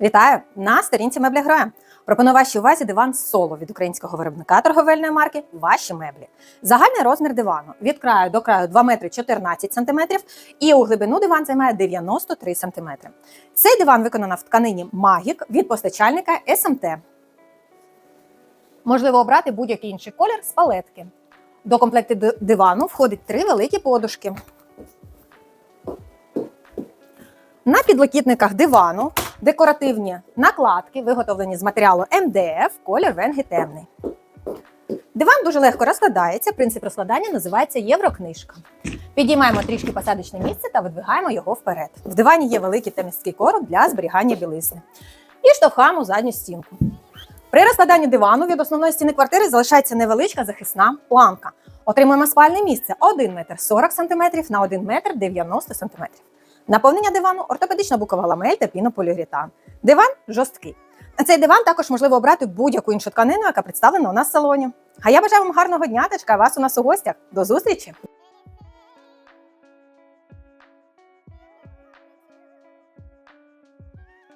Вітаю! На сторінці меблі грає. Пропоную вашій увазі диван соло від українського виробника торговельної марки Ваші меблі. Загальний розмір дивану від краю до краю 2 метри 14 см і у глибину диван займає 93 см. Цей диван виконано в тканині Магік від постачальника СМТ. Можливо обрати будь-який інший колір з палетки. До комплекту дивану входить три великі подушки. На підлокітниках дивану декоративні накладки, виготовлені з матеріалу МДФ, колір венги темний. Диван дуже легко розкладається. Принцип розкладання називається єврокнижка. Підіймаємо трішки посадочне місце та видвигаємо його вперед. В дивані є великий та місткий короб для зберігання білизни. І штовхаємо задню стінку. При розкладанні дивану від основної стіни квартири залишається невеличка захисна планка. Отримуємо спальне місце 1 метр 40 см на 1 метр 90 см. Наповнення дивану ортопедична букова ламель та пінополіуретан. Диван жорсткий. Цей диван також можливо обрати будь-яку іншу тканину, яка представлена у нас в салоні. А я бажаю вам гарного дня та чекаю вас у нас у гостях. До зустрічі!